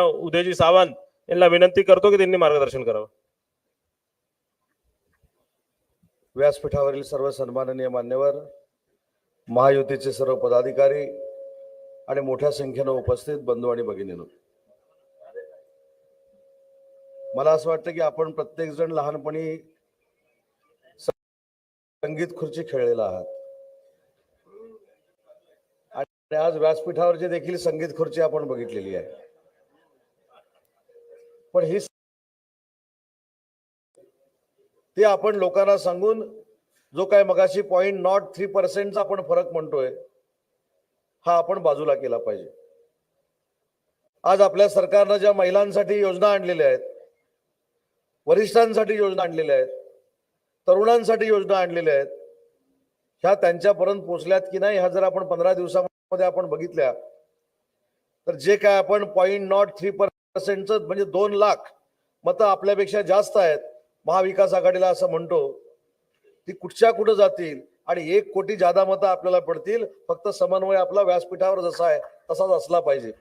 उदयजी सावंत यांना विनंती करतो की त्यांनी मार्गदर्शन करावं. व्यासपीठावरील सर्व सन्माननीय मान्यवर महायुतीचे सर्व पदाधिकारी आणि मोठ्या संख्येनं उपस्थित बंधू आणि भगिनीनो. मला असं वाटतं की आपण प्रत्येक जण लहानपणी संगीत खुर्ची खेळलेला आहात. आणि आज व्यासपीठावरची देखील संगीत खुर्ची आपण बघितलेली आहे. पण ही ते आपण लोकांना सांगून जो काय मगाशी पॉईंट नॉट थ्री पर्सेंटचा आपण फरक म्हणतोय हा आपण बाजूला केला पाहिजे. आज आपल्या सरकारनं ज्या महिलांसाठी योजना आणलेल्या आहेत वरिष्ठांसाठी योजना आणलेल्या आहेत तरुणांसाठी योजना आणलेल्या आहेत ह्या त्यांच्यापर्यंत पोचल्यात की नाही ह्या जर आपण पंधरा दिवसामध्ये आपण बघितल्या तर जे काय आपण पॉईंट नॉट थ्री पर्सेंटचं म्हणजे दोन लाख मतं आपल्यापेक्षा जास्त आहेत. महाविकास आघाडीला असं म्हणतो ती कुठच्या कुठं जातील आणि एक कोटी जादा मतं आपल्याला पडतील फक्त समन्वय आपला व्यासपीठावर जसा आहे तसाच असला पाहिजे.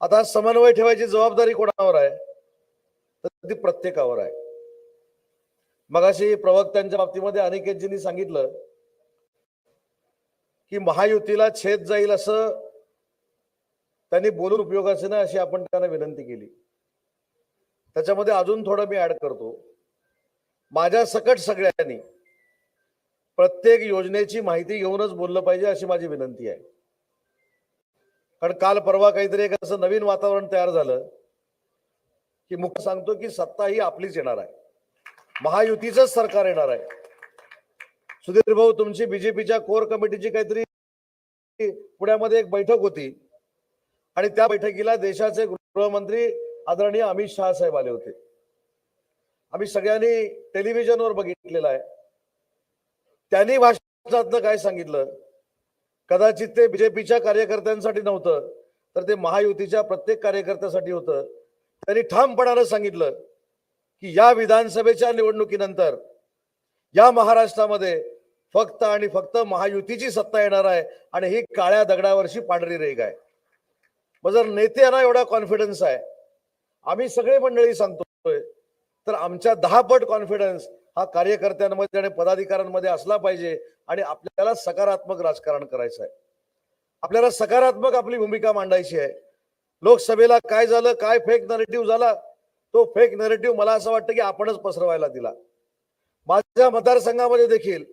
आता समन्वय ठेवायची जबाबदारी कोणावर आहे? तर ती प्रत्येकावर आहे. मगाशी प्रवक्त्यांच्या बाबतीमध्ये अनिकेतजींनी सांगितलं की महायुतीला छेद जाईल असं त्यांनी बोलून उपयोगाचे ना अशी आपण त्यांना विनंती केली. त्याच्यामध्ये अजून थोडं मी ऍड करतो. माझ्या सकट सगळ्यांनी प्रत्येक योजनेची माहिती घेऊनच बोललं पाहिजे अशी माझी विनंती आहे. कारण काल परवा काहीतरी एक असं नवीन वातावरण तयार झालं की मुख्य सांगतो की सत्ता ही आपलीच येणार आहे. महायुतीच सरकार येणार आहे. सुधीर भाऊ तुमची बीजेपीच्या कोर कमिटीची काहीतरी पुण्यामध्ये एक बैठक होती. आणि त्या बैठकीला देशाचे गृहमंत्री आदरणीय अमित शहा साहेब आले होते. आम्ही सगळ्यांनी टेलिव्हिजनवर बघितलेलं आहे. त्यांनी भाषणातलं काय सांगितलं? कदाचित ते बीजेपीच्या कार्यकर्त्यांसाठी नव्हतं तर ते महायुतीच्या प्रत्येक कार्यकर्त्यासाठी होतं. त्यांनी ठामपणानं सांगितलं की या विधानसभेच्या निवडणुकीनंतर या महाराष्ट्रामध्ये फक्त आणि फक्त महायुतीची सत्ता येणार आहे आणि ही काळ्या दगडावरची पांढरी रेग आहे. मग जर नेत्यांना एवढा कॉन्फिडन्स आहे आम्ही सगळे मंडळी सांगतोय तर आमच्या दहा पट कॉन्फिडन्स हा कार्यकर्त्यांमध्ये आणि पदाधिकाऱ्यांमध्ये असला पाहिजे आणि आपल्याला सकारात्मक राजकारण करायचं आहे. आपल्याला सकारात्मक आपली भूमिका मांडायची आहे. लोकसभेला काय झालं काय फेक नरेटिव्ह झाला तो फेक नरेटिव्ह मला असं वाटतं की आपणच पसरवायला दिला. माझ्या मतदारसंघामध्ये देखील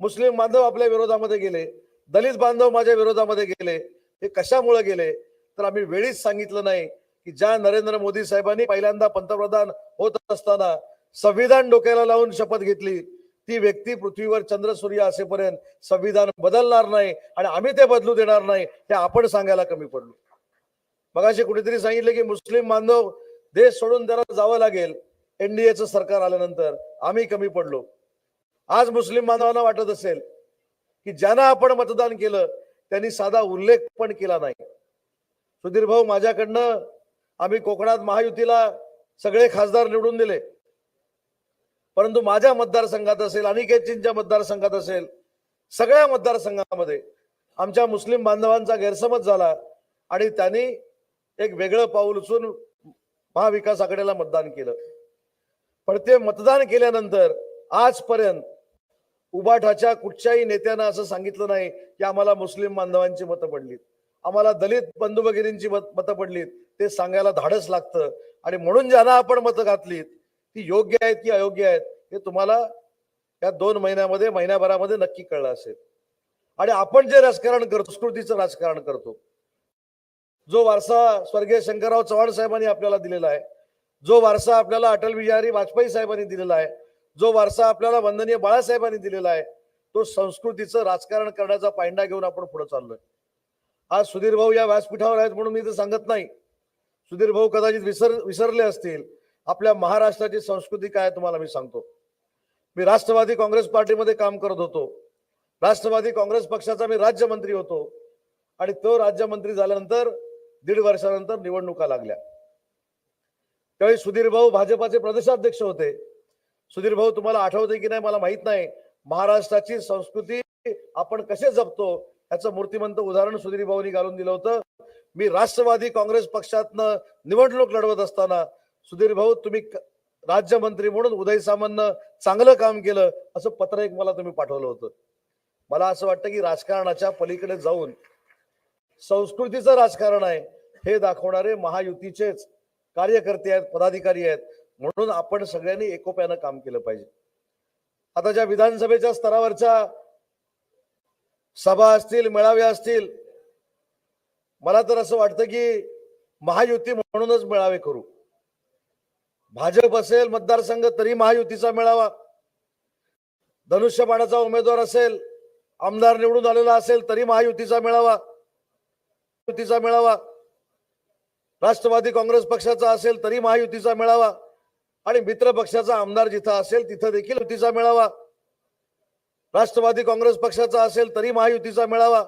मुस्लिम बांधव आपल्या विरोधामध्ये गेले दलित बांधव माझ्या विरोधामध्ये गेले हे कशामुळे गेले तर आम्ही वेळीच सांगितलं नाही की ज्या नरेंद्र मोदी साहेबांनी पहिल्यांदा पंतप्रधान होत असताना संविधान डोक्याला लावून शपथ घेतली ती व्यक्ती पृथ्वीवर चंद्र सूर्य असेपर्यंत संविधान बदलणार नाही आणि आम्ही ते बदलू देणार नाही हे आपण सांगायला कमी पडलो. मगाशी कुणीतरी सांगितलं की मुस्लिम बांधव देश सोडून त्याला जावं लागेल एनडीएचं सरकार आल्यानंतर आम्ही कमी पडलो. आज मुस्लिम बांधवांना वाटत असेल की ज्यांना आपण मतदान केलं त्यांनी साधा उल्लेख पण केला नाही. सुधीर भाऊ माझ्याकडनं आम्ही कोकणात महायुतीला सगळे खासदार निवडून दिले. परंतु माझ्या मतदारसंघात असेल अनिकेतजींच्या मतदारसंघात असेल सगळ्या मतदारसंघामध्ये आमच्या मुस्लिम बांधवांचा गैरसमज झाला आणि त्यांनी एक वेगळं पाऊल उचलून महाविकास आघाडीला मतदान केलं. पण ते मतदान केल्यानंतर आजपर्यंत उबाठाच्या कुठच्याही नेत्यानं असं सांगितलं नाही की आम्हाला मुस्लिम बांधवांची मतं पडलीत. आम्हाला दलित बंधू भगिनींची मत मतं पडलीत ते सांगायला धाडस लागतं. आणि म्हणून ज्यांना आपण मतं घातलीत ती योग्य आहेत की अयोग्य आहेत हे तुम्हाला या दोन महिन्यामध्ये महिन्याभरामध्ये नक्की कळलं असेल. आणि आपण जे राजकारण करतो संस्कृतीचं राजकारण करतो जो वारसा स्वर्गीय शंकरराव चव्हाण साहेबांनी आपल्याला दिलेला आहे जो वारसा आपल्याला अटल बिहारी वाजपेयी साहेबांनी दिलेला आहे जो वारसा आपल्याला वंदनीय बाळासाहेबांनी दिलेला आहे तो संस्कृतीचं राजकारण करण्याचा पायंडा घेऊन आपण पुढे चाललोय. आज सुधीर भाऊ या व्यासपीठावर आहेत म्हणून मी ते सांगत नाही. सुधीर भाऊ कदाचित विसर विसरले असतील. आपल्या महाराष्ट्राची संस्कृती काय तुम्हाला मी सांगतो. मी राष्ट्रवादी काँग्रेस पार्टीमध्ये काम करत होतो. राष्ट्रवादी काँग्रेस पक्षाचा मी राज्यमंत्री होतो. आणि तो राज्यमंत्री झाल्यानंतर दीड वर्षानंतर निवडणुका लागल्या. त्यावेळी सुधीर भाऊ भाजपाचे प्रदेशाध्यक्ष होते. सुधीर भाऊ तुम्हाला आठवते की नाही? मला माहीत नाही. महाराष्ट्राची संस्कृती आपण कसे जपतो? याचं मूर्तिमंत उदाहरण सुधीर भाऊनी घालून दिलं होतं. मी राष्ट्रवादी काँग्रेस पक्षातनं निवडणूक लढवत असताना सुधीर भाऊ तुम्ही राज्यमंत्री म्हणून उदय सामंतनं चांगलं काम केलं असं पत्र एक मला तुम्ही पाठवलं होतं. मला असं वाटतं की राजकारणाच्या पलीकडे जाऊन संस्कृतीचं राजकारण आहे हे दाखवणारे महायुतीचेच कार्यकर्ते आहेत पदाधिकारी आहेत म्हणून आपण सगळ्यांनी एकोप्यानं काम केलं पाहिजे. आता ज्या विधानसभेच्या स्तरावरच्या सभा असतील मेळावे असतील मला तर असं वाटतं की महायुती म्हणूनच मेळावे करू. भाजप असेल मतदारसंघ तरी महायुतीचा मेळावा. धनुष्यबाणाचा उमेदवार असेल आमदार निवडून आलेला असेल तरी महायुतीचा मेळावा. युतीचा मेळावा. राष्ट्रवादी काँग्रेस पक्षाचा असेल तरी महायुतीचा मेळावा. आणि मित्र पक्षाचा आमदार जिथं असेल तिथं देखील युतीचा मेळावा. राष्ट्रवादी काँग्रेस पक्षाचा असेल तरी महायुतीचा मेळावा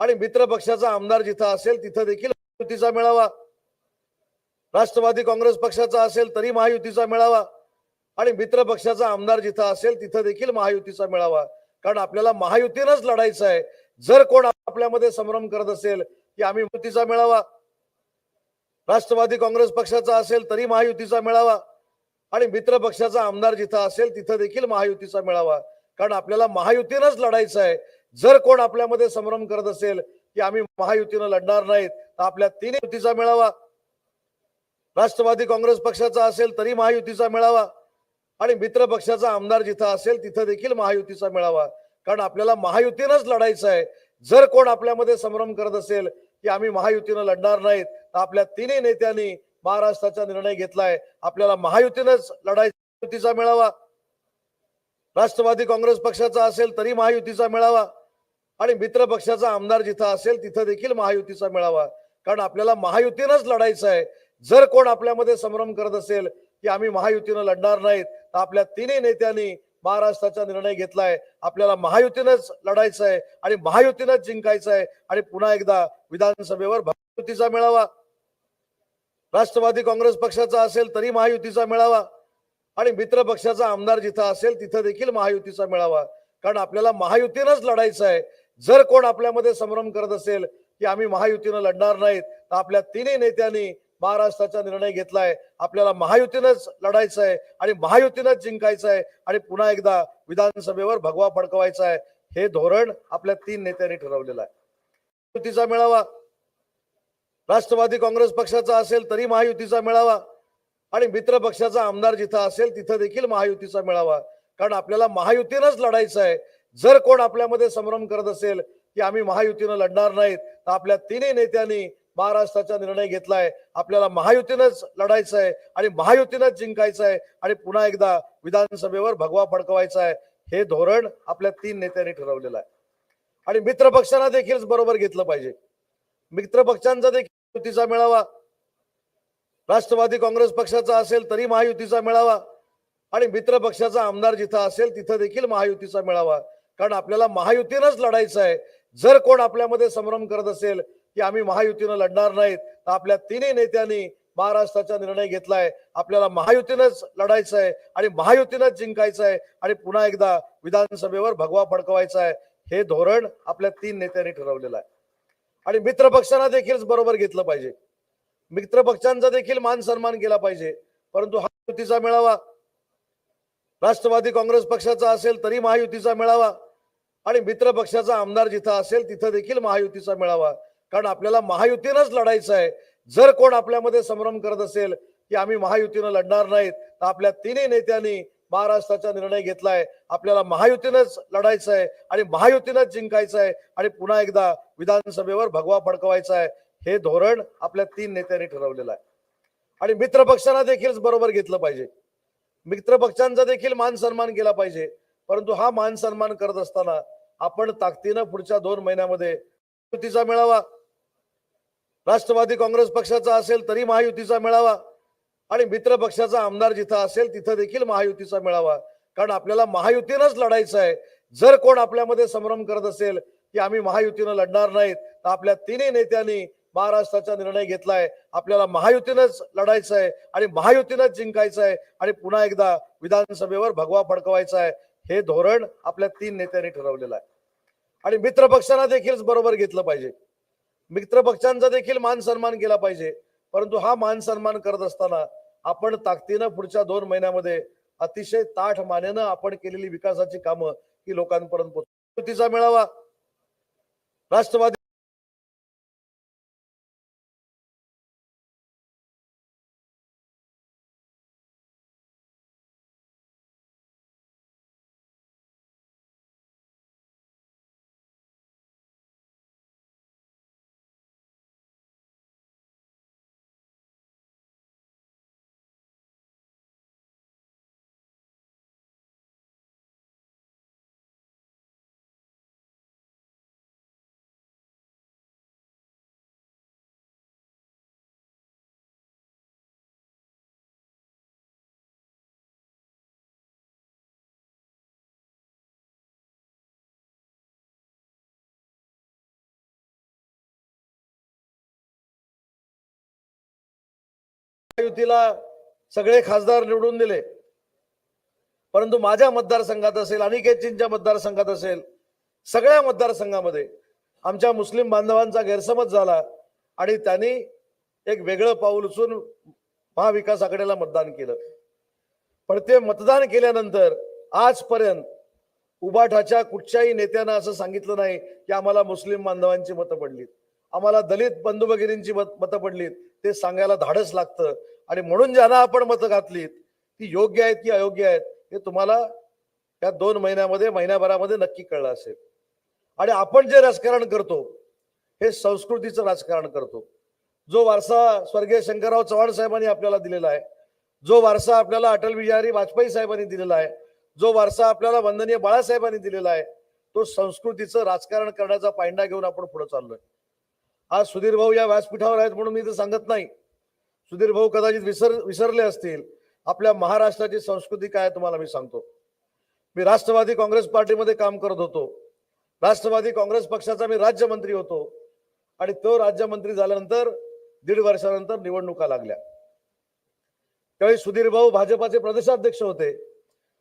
आणि मित्र पक्षाचा आमदार जिथं असेल तिथं देखील युतीचा मेळावा. राष्ट्रवादी काँग्रेस पक्षाचा असेल तरी महायुतीचा मेळावा आणि मित्र पक्षाचा आमदार जिथं असेल तिथं देखील महायुतीचा मेळावा. कारण आपल्याला महायुतीनंच लढायचं आहे. जर कोण आपल्यामध्ये संभ्रम करत असेल की आम्ही युतीचा मेळावा राष्ट्रवादी काँग्रेस पक्षाचा असेल तरी महायुतीचा मेळावा आणि मित्र पक्षाचा आमदार जिथं असेल तिथं देखील महायुतीचा मेळावा. कारण आपल्याला महायुतीनंच लढायचं आहे. जर कोण आपल्यामध्ये संभ्रम करत असेल की आम्ही महायुतीनं लढणार नाहीत तर आपल्या तिन्ही युतीचा मेळावा. राष्ट्रवादी काँग्रेस पक्षाचा असेल तरी महायुतीचा मेळावा. आणि मित्र पक्षाचा आमदार जिथं असेल तिथं देखील महायुतीचा मेळावा. कारण आपल्याला महायुतीनंच लढायचं आहे. जर कोण आपल्यामध्ये संभ्रम करत असेल की आम्ही महायुतीनं लढणार नाहीत तर आपल्या तिन्ही नेत्यांनी महाराष्ट्राचा निर्णय घेतलाय. आपल्याला महायुतीनंच लढायचा युतीचा मेळावा. राष्ट्रवादी काँग्रेस पक्षाचा असेल तरी महायुतीचा मेळावा आणि मित्र पक्षाचा आमदार जिथं असेल तिथं देखील महायुतीचा मेळावा. कारण आपल्याला महायुतीनंच लढायचं आहे. जर कोण आपल्यामध्ये संभ्रम करत असेल की आम्ही महायुतीनं लढणार नाहीत तर आपल्या तिन्ही नेत्यांनी महाराष्ट्राचा निर्णय घेतलाय. आपल्याला महायुतीनंच लढायचं आहे आणि महायुतीनंच जिंकायचं आहे. आणि पुन्हा एकदा विधानसभेवर महायुतीचा मेळावा. राष्ट्रवादी काँग्रेस पक्षाचा असेल तरी महायुतीचा मेळावा. आणि मित्र पक्षाचा आमदार जिथं असेल तिथं देखील महायुतीचा मेळावा. कारण आपल्याला महायुतीनंच लढायचं आहे. जर कोण आपल्यामध्ये संभ्रम करत असेल की आम्ही महायुतीनं लढणार नाहीत तर आपल्या तिन्ही नेत्यांनी महाराष्ट्राचा निर्णय घेतलाय. आपल्याला महायुतीनंच लढायचं आहे आणि महायुतीनंच जिंकायचं आहे आणि पुन्हा एकदा विधानसभेवर भगवा फडकवायचा आहे. हे धोरण आपल्या तीन नेत्यांनी ठरवलेलं आहे. युतीचा मेळावा राष्ट्रवादी काँग्रेस पक्षाचा असेल तरी महायुतीचा मेळावा. आणि मित्र पक्षाचा आमदार जिथं असेल तिथं देखील महायुतीचा मेळावा. कारण आपल्याला महायुतीनंच लढायचं आहे. जर कोण आपल्यामध्ये संभ्रम करत असेल की आम्ही महायुतीनं लढणार नाहीत तर आपल्या तिन्ही नेत्यांनी महाराष्ट्राचा निर्णय घेतलाय. आपल्याला महायुतीनंच लढायचं आहे आणि महायुतीनंच जिंकायचं आहे आणि पुन्हा एकदा विधानसभेवर भगवा फडकवायचा आहे. हे धोरण आपल्या तीन नेत्यांनी ठरवलेलं आहे. आणि मित्र पक्षांना देखील बरोबर घेतलं पाहिजे. मित्र पक्षांचा देखील युतीचा मेळावा राष्ट्रवादी काँग्रेस पक्षाचा असेल तरी महायुतीचा मेळावा. आणि मित्र पक्षाचा आमदार जिथं असेल तिथं देखील महायुतीचा मेळावा. कारण आपल्याला महायुतीनंच लढायचं आहे. जर कोण आपल्यामध्ये संभ्रम करत असेल की आम्ही महायुतीनं लढणार नाहीत तर आपल्या तिन्ही नेत्यांनी महाराष्ट्राचा निर्णय घेतलाय. आपल्याला महायुतीनंच लढायचं आहे आणि महायुतीनंच जिंकायचं आहे. आणि पुन्हा एकदा विधानसभेवर भगवा फडकवायचा आहे. हे धोरण आपल्या तीन नेत्यांनी ठरवलेलं आहे. आणि मित्र पक्षांना देखील बरोबर घेतलं पाहिजे. मित्र पक्षांचा देखील मान सन्मान केला पाहिजे. परंतु हा युतीचा मेळावा राष्ट्रवादी काँग्रेस पक्षाचा असेल तरी महायुतीचा मेळावा आणि मित्र पक्षाचा आमदार जिथं असेल तिथं देखील महायुतीचा मेळावा. कारण आपल्याला महायुतीनंच लढायचं आहे. जर कोण आपल्यामध्ये संभ्रम करत असेल की आम्ही महायुतीनं लढणार नाहीत तर आपल्या तिन्ही नेत्यांनी महाराष्ट्राचा निर्णय घेतलाय. आपल्याला महायुतीनंच लढायचं आहे आणि महायुतीनंच जिंकायचं आहे. आणि पुन्हा एकदा विधानसभेवर भगवा फडकवायचा आहे. हे धोरण आपल्या तीन नेत्यांनी ठरवलेलं आहे. आणि मित्र पक्षांना देखील बरोबर घेतलं पाहिजे. मित्र पक्षांचा देखील मान सन्मान केला पाहिजे. परंतु हा मान सन्मान करत असताना आपण ताकदीनं पुढच्या दोन महिन्यामध्ये युतीचा मेळावा राष्ट्रवादी काँग्रेस पक्षाचा असेल तरी महायुतीचा मेळावा आणि मित्र पक्षाचा आमदार जिथं असेल तिथं देखील महायुतीचा मेळावा. कारण आपल्याला महायुतीनंच लढायचं आहे. जर कोण आपल्यामध्ये संभ्रम करत असेल की आम्ही महायुतीनं लढणार नाहीत तर आपल्या तिन्ही नेत्यांनी महाराष्ट्राचा निर्णय घेतलाय. आपल्याला महायुतीनंच लढायचं आहे आणि महायुतीनंच जिंकायचं आहे आणि पुन्हा एकदा विधानसभेवर भगवा फडकवायचा आहे हे धोरण आपल्या तीन नेत्यांनी ठरवलेलं आहे. आणि मित्र पक्षांना देखील बरोबर घेतलं पाहिजे. मित्र पक्षांचा देखील मान सन्मान केला पाहिजे. परंतु हा मान सन्मान करत असताना आपण ताकदीनं पुढच्या दोन महिन्यामध्ये अतिशय ताठ मानेनं आपण केलेली विकासाची कामं ही लोकांपर्यंत पोहोच मेळावा. राष्ट्रवादी युतीला सगळे खासदार निवडून दिले. परंतु माझ्या मतदारसंघात असेल अनिकेतजींच्या मतदारसंघात असेल सगळ्या मतदारसंघामध्ये आमच्या मुस्लिम बांधवांचा गैरसमज झाला आणि त्यांनी एक वेगळं पाऊल उचलून महाविकास आघाडीला मतदान केलं. पण ते मतदान केल्यानंतर आजपर्यंत उबाठाच्या कुठच्याही नेत्यानं असं सांगितलं नाही की आम्हाला मुस्लिम बांधवांची मतं पडलीत. आम्हाला दलित बंधू भगिनींची मत मतं पडलीत. ते सांगायला धाडस लागतं. आणि म्हणून ज्यांना आपण मतं घातलीत ती योग्य आहेत की अयोग्य आहेत हे तुम्हाला या दोन महिन्यामध्ये महिन्याभरामध्ये नक्की कळलं असेल. आणि आपण जे राजकारण करतो हे संस्कृतीचं राजकारण करतो. जो वारसा स्वर्गीय शंकरराव चव्हाण साहेबांनी आपल्याला दिलेला आहे जो वारसा आपल्याला अटल बिहारी वाजपेयी साहेबांनी दिलेला आहे जो वारसा आपल्याला वंदनीय बाळासाहेबांनी दिलेला आहे तो संस्कृतीचं राजकारण करण्याचा पायंडा घेऊन आपण पुढे चाललोय. आज सुधीर भाऊ या व्यासपीठावर आहेत म्हणून मी तर सांगत नाही. सुधीर भाऊ कदाचित विसर विसरले असतील. आपल्या महाराष्ट्राची संस्कृती काय तुम्हाला मी सांगतो. मी राष्ट्रवादी काँग्रेस पार्टीमध्ये काम करत होतो. राष्ट्रवादी काँग्रेस पक्षाचा मी राज्यमंत्री होतो. आणि तो राज्यमंत्री झाल्यानंतर दीड वर्षानंतर निवडणुका लागल्या. त्यावेळी सुधीर भाऊ भाजपाचे प्रदेशाध्यक्ष होते.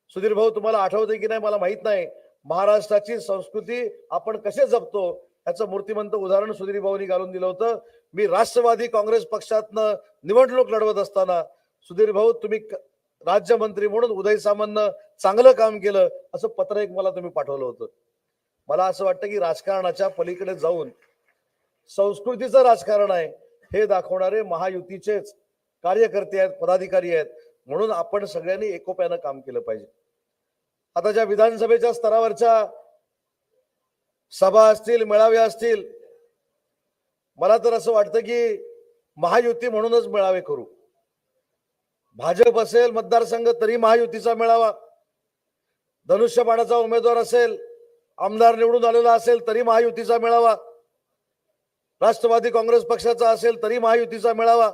सुधीर भाऊ तुम्हाला आठवते की नाही? मला माहीत नाही. महाराष्ट्राची संस्कृती आपण कसे जपतो? याचं मूर्तिमंत उदाहरण सुधीर भाऊनी घालून दिलं होतं. मी राष्ट्रवादी काँग्रेस पक्षातनं निवडणूक लढवत असताना सुधीर भाऊ तुम्ही राज्यमंत्री म्हणून उदय सामंतनं चांगलं काम केलं असं पत्र एक मला तुम्ही पाठवलं होतं. मला असं वाटतं की राजकारणाच्या पलीकडे जाऊन संस्कृतीचं राजकारण आहे हे दाखवणारे महायुतीचेच कार्यकर्ते आहेत पदाधिकारी आहेत म्हणून आपण सगळ्यांनी एकोप्यानं काम केलं पाहिजे. आता ज्या विधानसभेच्या स्तरावरच्या सभा असतील मेळावे असतील मला तर असं वाटतं की महायुती म्हणूनच मेळावे करू. भाजप असेल मतदारसंघ तरी महायुतीचा मेळावा. धनुष्यबाणाचा उमेदवार असेल आमदार निवडून आलेला असेल तरी महायुतीचा मेळावा. राष्ट्रवादी काँग्रेस पक्षाचा असेल तरी महायुतीचा मेळावा.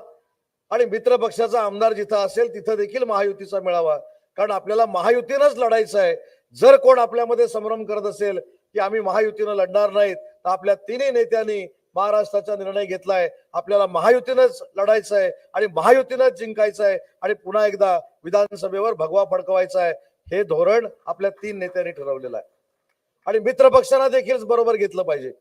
आणि मित्र पक्षाचा आमदार जिथं असेल तिथं देखील महायुतीचा मेळावा. कारण आपल्याला महायुतीनंच लढायचं आहे. जर कोण आपल्यामध्ये संभ्रम करत असेल की आम्ही महायुतीनं लढणार नाहीत. तर आपल्या तिन्ही नेत्यांनी महाराष्ट्राचा निर्णय घेतलाय. आपल्याला महायुतीनंच लढायचं आहे आणि महायुतीनंच जिंकायचं आहे आणि पुन्हा एकदा विधानसभेवर भगवा फडकवायचा आहे हे धोरण आपल्या तीन नेत्यांनी ठरवलेलं आहे. आणि मित्र पक्षांना देखील बरोबर घेतलं पाहिजे.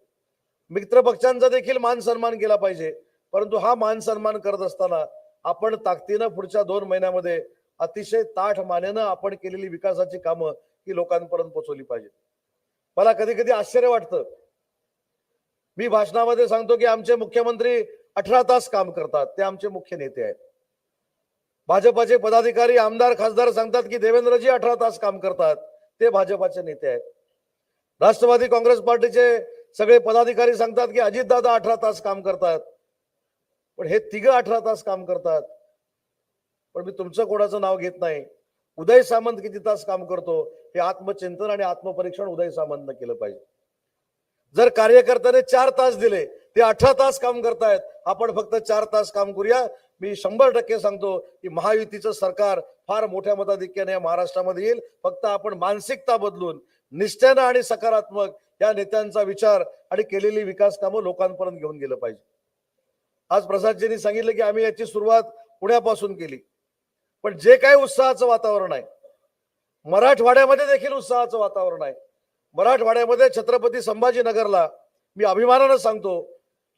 मित्र पक्षांचा देखील मान सन्मान केला पाहिजे. परंतु हा मान सन्मान करत असताना आपण ताकदीनं पुढच्या दोन महिन्यामध्ये अतिशय ताठ मानेनं आपण केलेली विकासाची कामं ही लोकांपर्यंत पोहोचवली पाहिजे मला कधी कधी आश्चर्य वाटतं. मी भाषणामध्ये सांगतो की आमचे मुख्यमंत्री अठरा तास काम करतात ते आमचे मुख्य नेते आहेत. भाजपाचे पदाधिकारी आमदार खासदार सांगतात की देवेंद्रजी अठरा तास काम करतात ते भाजपाचे नेते आहेत. राष्ट्रवादी काँग्रेस पार्टीचे सगळे पदाधिकारी सांगतात की अजितदादा अठरा तास काम करतात. पण हे तिघ अठरा तास काम करतात. पण मी तुमचं कोणाचं नाव घेत नाही. उदय सामंत किती तास काम करतो हे आत्मचिंतन आणि आत्मपरीक्षण उदय सामंतनं केलं पाहिजे. जर कार्यकर्त्याने चार तास दिले ते अठरा तास काम करतायत आपण फक्त चार तास काम करूया. मी शंभर टक्के सांगतो की महायुतीचं सरकार फार मोठ्या मताधिक्याने या महाराष्ट्रामध्ये येईल. फक्त आपण मानसिकता बदलून निष्ठ्यानं आणि सकारात्मक या नेत्यांचा विचार आणि केलेली विकास कामं लोकांपर्यंत घेऊन गेलं पाहिजे. आज प्रसादजींनी सांगितलं की आम्ही याची सुरुवात पुण्यापासून केली. पण जे काही उत्साहाचं वातावरण आहे मराठवाड्यामध्ये देखील उत्साहाचं वातावरण आहे. मराठवाड्यामध्ये छत्रपती संभाजीनगरला मी अभिमानानं सांगतो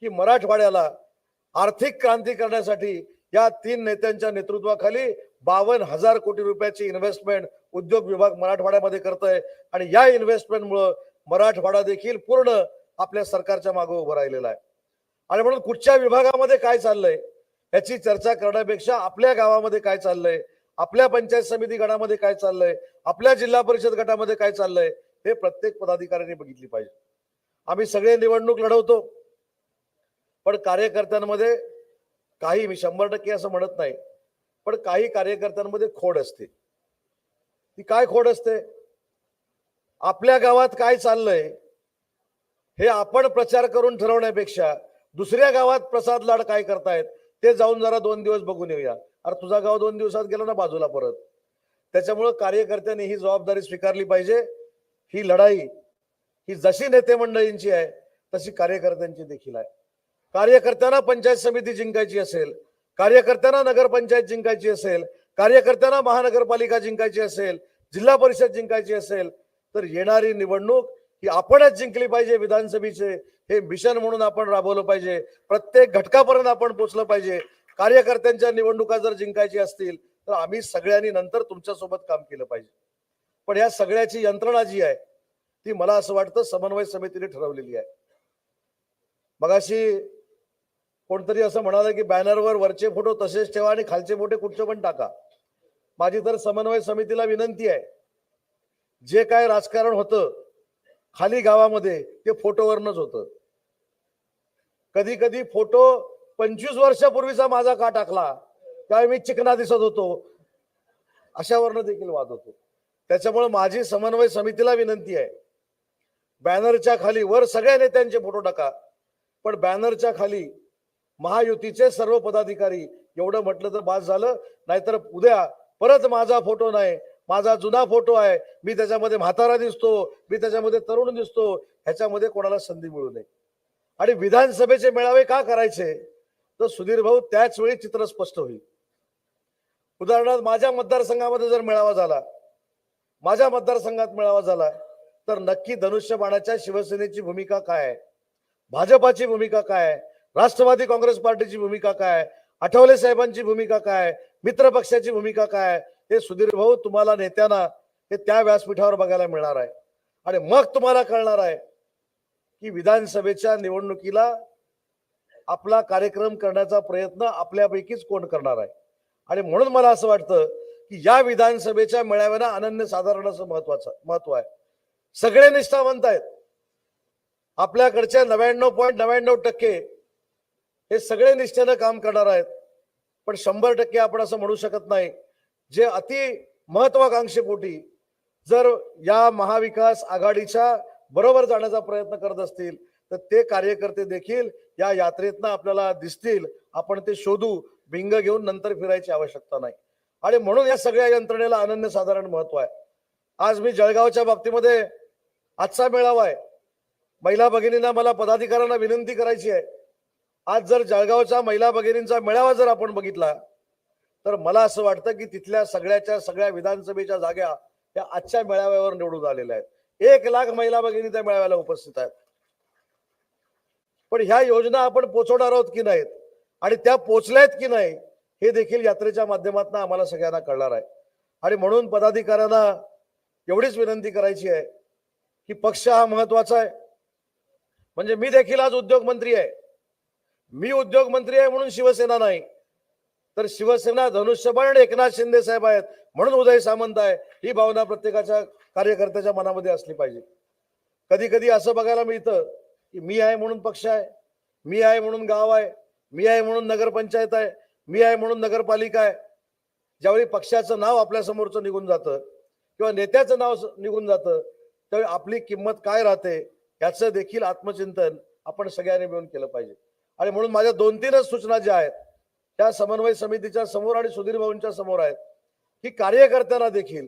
की मराठवाड्याला आर्थिक क्रांती करण्यासाठी या तीन नेत्यांच्या नेतृत्वाखाली बावन्न हजार कोटी रुपयाची इन्व्हेस्टमेंट उद्योग विभाग मराठवाड्यामध्ये करतोय आणि या इन्व्हेस्टमेंटमुळं मराठवाडा देखील पूर्ण आपल्या सरकारच्या मागे उभं राहिलेला आहे. आणि म्हणून कुठच्या विभागामध्ये काय चाललंय याची चर्चा करण्यापेक्षा आपल्या गावामध्ये काय चाललंय? आपल्या पंचायत समिती गटामध्ये काय चाललंय? आपल्या जिल्हा परिषद गटामध्ये काय चाललंय? हे प्रत्येक पदाधिकाऱ्यांनी बघितली पाहिजे. आम्ही सगळे निवडणूक लढवतो. पण कार्यकर्त्यांमध्ये काही मी शंभर टक्के असं म्हणत नाही पण काही कार्यकर्त्यांमध्ये खोड असते. ती काय खोड असते? आपल्या गावात काय चाललंय? हे आपण प्रचार करून ठरवण्यापेक्षा दुसऱ्या गावात प्रसाद लाड काय करतायत? ते जाऊन जरा दोन दिवस बघून येऊया. अरे तुझा गाव दोन दिवसात गेला ना बाजूला परत. त्याच्यामुळं कार्यकर्त्यांनी ही जबाबदारी स्वीकारली पाहिजे. ही लढाई ही जशी नेते मंडळींची आहे तशी कार्यकर्त्यांची देखील आहे. कार्यकर्त्यांना पंचायत समिती जिंकायची असेल कार्यकर्त्यांना नगरपंचायत जिंकायची असेल कार्यकर्त्यांना महानगरपालिका जिंकायची असेल जिल्हा परिषद जिंकायची असेल तर येणारी निवडणूक ही आपणच जिंकली पाहिजे विधानसभेचे हे मिशन म्हणून आपण राबवलं पाहिजे. प्रत्येक घटकापर्यंत आपण पोचलं पाहिजे. कार्यकर्त्यांच्या निवडणुका जर जिंकायची असतील तर आम्ही सगळ्यांनी नंतर तुमच्यासोबत काम केलं पाहिजे. पण या सगळ्याची यंत्रणा जी आहे ती मला असं वाटतं समन्वय समितीने ठरवलेली आहे. मगाशी कोणतरी असं म्हणालं की बॅनरवर वरचे फोटो तसेच ठेवा आणि खालचे फोटो कुठचे पण टाका. माझी तर समन्वय समितीला विनंती आहे. जे काय राजकारण होतं खाली गावामध्ये ते फोटोवरनच होतं. कधी कधी फोटो पंचवीस वर्षापूर्वीचा माझा का टाकला? त्यावेळी मी चिकना दिसत होतो. अशावरनं देखील वाद होतो. त्याच्यामुळे माझी समन्वय समितीला विनंती आहे. बॅनरच्या खाली वर सगळ्या नेत्यांचे फोटो टाका. पण बॅनरच्या खाली महायुतीचे सर्व पदाधिकारी एवढं म्हटलं तर बाद झालं. नाहीतर उद्या परत माझा फोटो नाही. माझा जुना फोटो आहे. मी त्याच्यामध्ये म्हातारा दिसतो. मी त्याच्यामध्ये तरुण दिसतो. ह्याच्यामध्ये कोणाला संधी मिळू नये. आणि विधानसभेचे मेळावे का करायचे? तर सुधीर भाऊ त्याच वेळी चित्र स्पष्ट होईल. उदाहरणार्थ माझ्या मतदारसंघामध्ये जर मेळावा झाला माझ्या मतदारसंघात मेळावा झाला तर नक्की धनुष्यबाणाच्या शिवसेनेची भूमिका काय आहे? भाजपाची भूमिका काय आहे? राष्ट्रवादी काँग्रेस पार्टीची भूमिका काय आठवले साहेबांची भूमिका काय मित्रपक्षाची मित्र पक्षाची भूमिका काय हे सुधीर भाऊ तुम्हाला नेत्यांना हे त्या व्यासपीठावर बघायला मिळणार आहे. आणि मग तुम्हाला कळणार आहे की विधानसभेच्या निवडणुकीला आपला कार्यक्रम करण्याचा प्रयत्न आपल्यापैकीच कोण करणार आहे? आणि म्हणून मला असं वाटतं की या विधानसभेच्या मेळाव्याला अनन्य साधारण असं महत्वाचं महत्त्व आहे. सगळे निष्ठावंत आहेत. आपल्याकडच्या नव्याण्णव पॉईंट नव्याण्णव टक्के हे सगळे निष्ठेनं काम करणार आहेत. पण शंभर टक्के आपण असं म्हणू शकत नाही. जे अति महत्वाकांक्षेपोटी जर या महाविकास आघाडीच्या बरोबर जाण्याचा प्रयत्न करत असतील तर ते कार्यकर्ते देखील या यात्रेतनं आपल्याला दिसतील. आपण ते शोधू भिंग घेऊन नंतर फिरायची आवश्यकता नाही. आणि म्हणून या सगळ्या यंत्रणेला अनन्य साधारण महत्त्व आहे. आज मी जळगावच्या बाबतीमध्ये आजचा मेळावा आहे. महिला भगिनींना मला पदाधिकाऱ्यांना विनंती करायची आहे. आज जर जळगावच्या महिला भगिनींचा मेळावा जर आपण बघितला तर मला असं वाटतं की तिथल्या सगळ्याच्या सगळ्या विधानसभेच्या जागा या आजच्या मेळाव्यावर निवडून आलेल्या आहेत. एक लाख महिला भगिनी त्या मेळाव्याला उपस्थित आहेत. पण ह्या योजना आपण पोचवणार आहोत की नाहीत? आणि त्या पोचल्यात की नाही हे देखील यात्रेच्या माध्यमातून आम्हाला सगळ्यांना कळणार आहे. आणि म्हणून पदाधिकाऱ्यांना एवढीच विनंती करायची आहे की पक्ष हा महत्त्वाचा आहे. म्हणजे मी देखील आज उद्योगमंत्री आहे. मी उद्योगमंत्री आहे म्हणून शिवसेना नाही. तर शिवसेना धनुष्यबाण आणि एकनाथ शिंदे साहेब आहेत म्हणून उदय सामंत आहे. ही भावना प्रत्येकाच्या कार्यकर्त्याच्या मनामध्ये असली पाहिजे. कधी कधी असं बघायला मिळतं की मी आहे म्हणून पक्ष आहे मी आहे म्हणून गाव आहे मी आहे म्हणून नगरपंचायत आहे मी आहे म्हणून नगरपालिका आहे. ज्यावेळी पक्षाचं नाव आपल्या समोरचं निघून जातं किंवा नेत्याचं नाव निघून जातं त्यावेळी आपली किंमत काय राहते याचं देखील आत्मचिंतन आपण सगळ्यांनी मिळून केलं पाहिजे. आणि म्हणून माझ्या दोन तीनच सूचना ज्या आहेत त्या समन्वय समितीच्या समोर आणि सुधीर भाऊंच्या समोर आहेत की कार्यकर्त्यांना देखील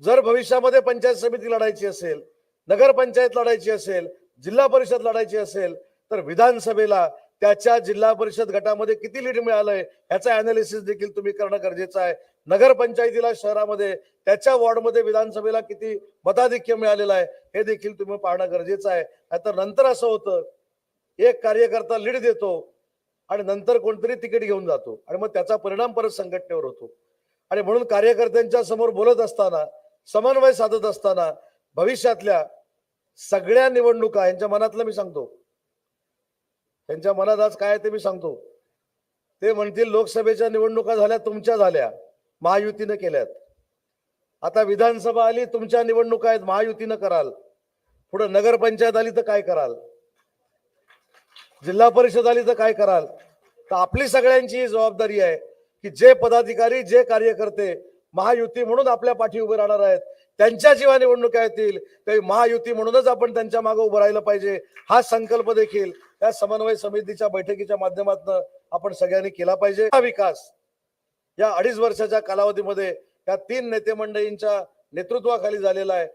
जर भविष्यामध्ये पंचायत समिती लढायची असेल नगरपंचायत लढायची असेल जिल्हा परिषद लढायची असेल तर विधानसभेला त्याच्या जिल्हा परिषद गटामध्ये किती लीड मिळालंय ह्याचा अनालिसिस देखील तुम्ही करणं गरजेचं आहे. नगरपंचायतीला शहरामध्ये त्याच्या वॉर्डमध्ये विधानसभेला किती मताधिक्य मिळालेलं आहे हे देखील तुम्ही पाहणं गरजेचं आहे. नाहीतर नंतर असं होतं एक कार्यकर्ता लीड देतो आणि नंतर कोणतरी तिकीट घेऊन जातो आणि मग त्याचा परिणाम परत संघटनेवर होतो. आणि म्हणून कार्यकर्त्यांच्या समोर बोलत असताना समन्वय साधत असताना भविष्यातल्या सगळ्या निवडणुका यांच्या मनातलं मी सांगतो. त्यांच्या मनात आज काय ते मी सांगतो. ते म्हणतील लोकसभेच्या निवडणुका झाल्या तुमच्या झाल्या महायुतीनं केल्यात. आता विधानसभा आली तुमच्या निवडणुका आहेत महायुतीनं कराल. पुढे नगरपंचायत आली तर काय कराल? जिल्हा परिषद आली तर काय कराल? तर आपली सगळ्यांची जबाबदारी आहे की जे पदाधिकारी जे कार्यकर्ते महायुती म्हणून आपल्या पाठी उभे राहणार आहेत. त्यांच्या जेव्हा निवडणुका येतील. काही महायुती म्हणूनच आपण त्यांच्या मागे उभं राहिलं पाहिजे. हा संकल्प देखील त्या समन्वय समितीच्या बैठकीच्या माध्यमातून आपण सगळ्यांनी केला पाहिजे. हा विकास या अडीच वर्षाच्या कालावधीमध्ये या तीन नेते मंडळींच्या नेतृत्वाखाली झालेला आहे.